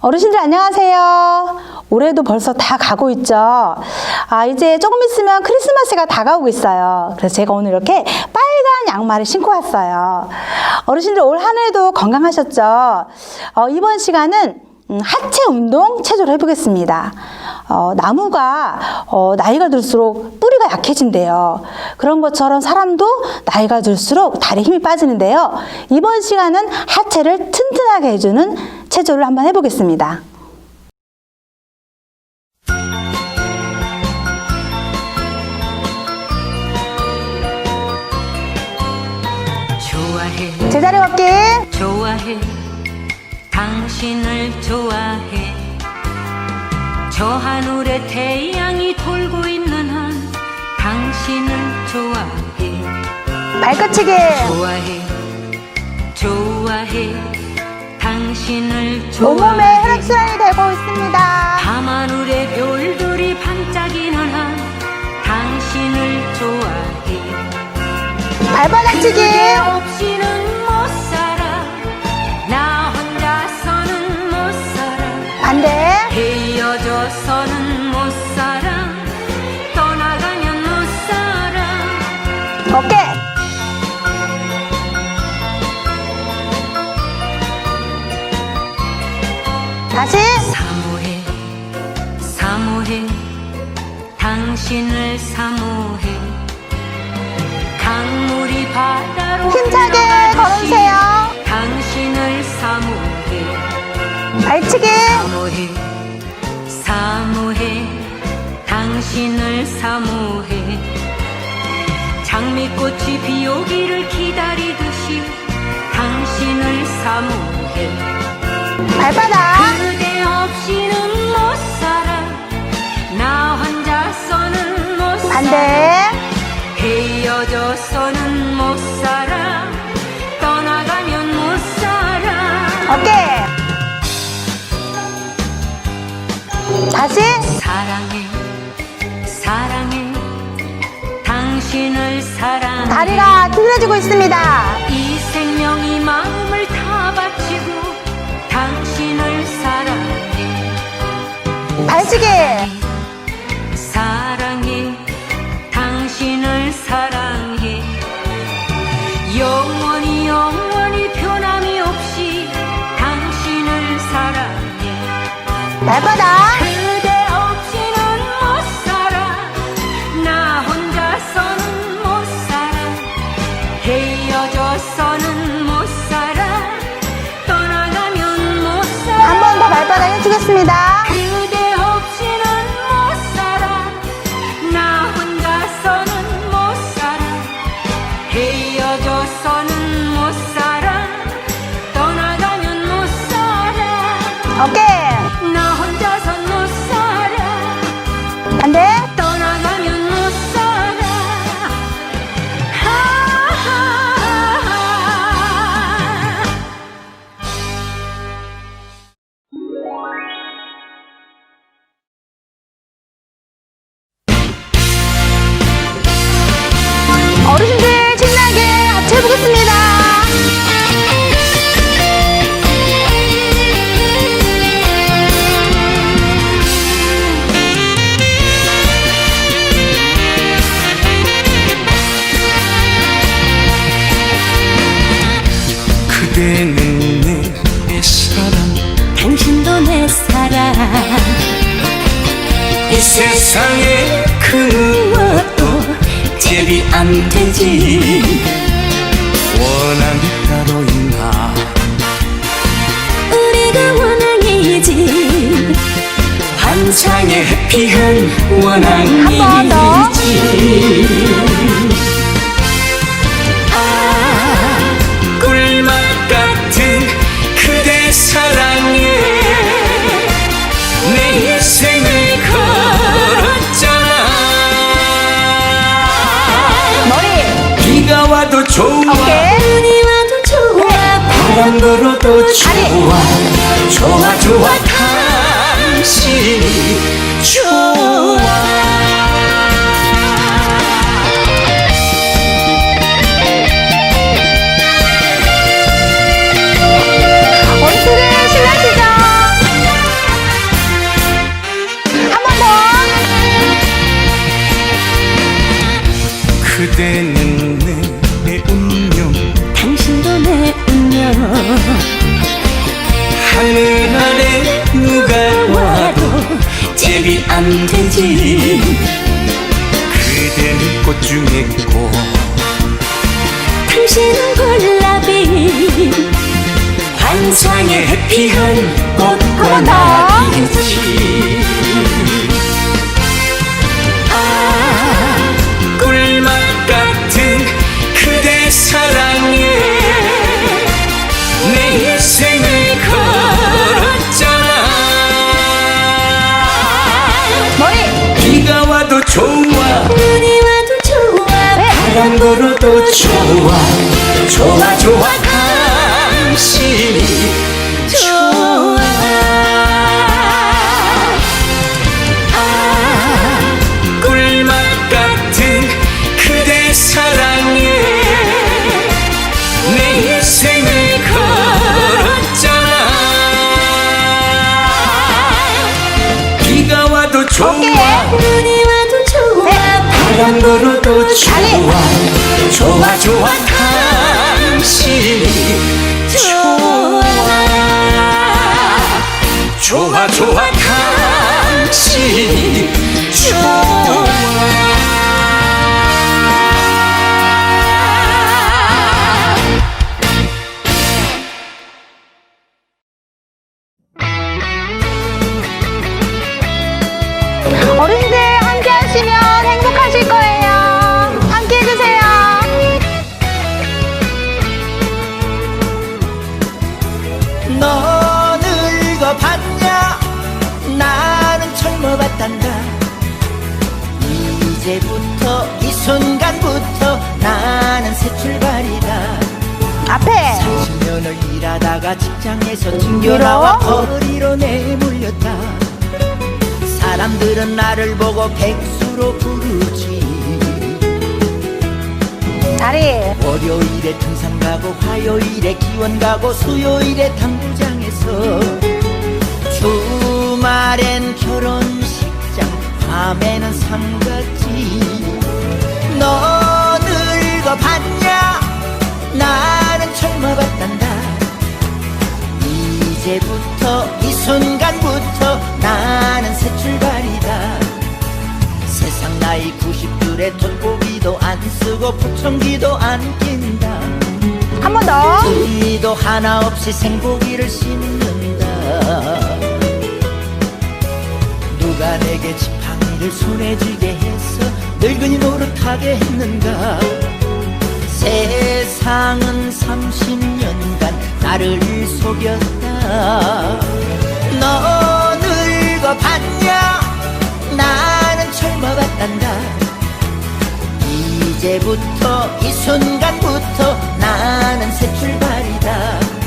어르신들 안녕하세요. 올해도 벌써 다 가고 있죠. 아, 이제 조금 있으면 크리스마스가 다가오고 있어요. 그래서 제가 오늘 이렇게 빨간 양말을 신고 왔어요. 어르신들 올 한 해도 건강하셨죠? 어, 이번 시간은 음, 하체 운동 체조를 해보겠습니다. 어, 나무가 어, 나이가 들수록 뿌리가 약해진대요. 그런 것처럼 사람도 나이가 들수록 다리 힘이 빠지는데요. 이번 시간은 하체를 튼튼하게 해주는 체조를 한번 해보겠습니다. 좋아해 제자리 걷기. 좋아해 당신을 좋아해 저 하늘에 태양이 돌고 있는 한 당신을 좋아해 발끝치기. 좋아해 좋아해 온몸에 혈액순환이 되고 있습니다. 밤하늘에 별들이 반짝이는 한 당신을 좋아해 발바닥치기. 그대 없이는 못 살아 나 혼자서는 못 살아 반대. 헤어져서 사모해. 강물이 바다로 힘차게 걸어주세요. 당신을 사모해. 발치기. 사모해. 사모해. 당신을 사모해. 장미꽃이 비오기를 기다리듯 헤어져서는 못 살아 떠나가면 못 살아 어깨. 다시. 사랑해 사랑해 당신을 사랑해 다리가 튼튼해지고 있습니다. 이 생명이 마음을 다 바치고 당신을 사랑해 발치기. 살 세상에 그 무엇도 제비 안 되지. 원한이 따로 있나? 우리가 원앙이지. 환상의 해피한. 원앙이지 좋아. 눈이 와도 좋아 바람 불어도. 좋아 좋아 좋아 당신 하늘 아래 누가 와도 재미 안 되지. 그대는 꽃 중에 꽃 당신은 볼라비. 환상의 해피한 꽃과 나비지. 좋아. 눈이 와도 좋아. 바람 불어도 좋아. 좋아 좋아. 당신이 좋아 좋아. 당신이 좋아 어른들 젊어봤단다. 이제부터 이 순간부터 나는 새 출발이다. 앞에. 30년을 일하다가 직장에서 튕겨나와 거리로 내몰렸다. 사람들은 나를 보고 백수로 부르지. 다리. 월요일에 등산 가고 화요일에 기원 가고 수요일에 당구장에서 주말엔 결혼식장 밤에는 상갔지. 너 늙어봤냐? 나는 젊어봤단다. 이제부터 이 순간부터 나는 새 출발이다. 세상 나이 90줄에 돋보기도 안 쓰고 보청기도 안 낀다. 한 번 더. 의도 하나 없이 생고기를 씹는다. 누가 내게 지 팡이를 손에 쥐게 했어 늙은이 노릇하게 했는가? 세상은 30년간 나를 속였다. 너 늙어봤냐? 나는 젊어봤단다. 이제부터 이 순간부터 나는 새 출발이다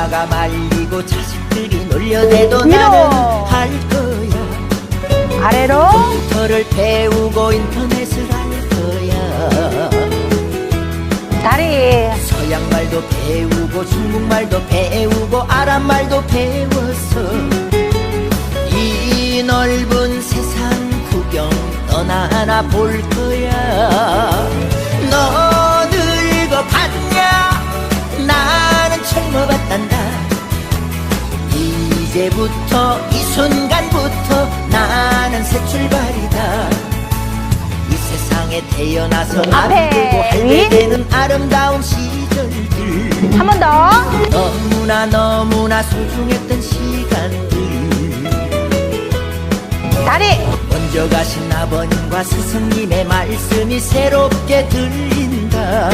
마누라가 말리고 자식들이 놀려대도 위로. 나는 할 거야 아래로. 컴퓨터를 배우고 인터넷을 할 거야 다리. 서양말도 배우고 중국말도 배우고 아랍말도 배웠어 이 넓은 세상 구경 떠나나 볼 거야 너 늙어봤냐 나는 젊어봤단다 이제부터 이 순간부터 나는 새 출발이다 이 세상에 태어나서 앞에 아름들고 위. 할매되는 아름다운 시절들 한 번 더. 너무나 너무나 소중했던 시간들 다리. 먼저 가신 아버님과 스승님의 말씀이 새롭게 들린다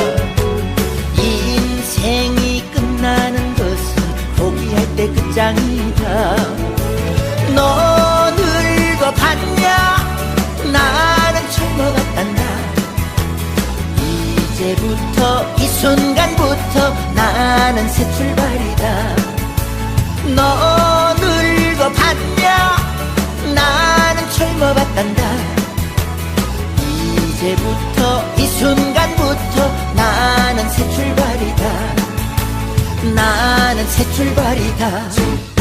나는 새 출발이다. 너 늙어 봤냐? 나는 젊어 봤단다. 이제부터 이 순간부터 나는 새 출발이다. 나는 새 출발이다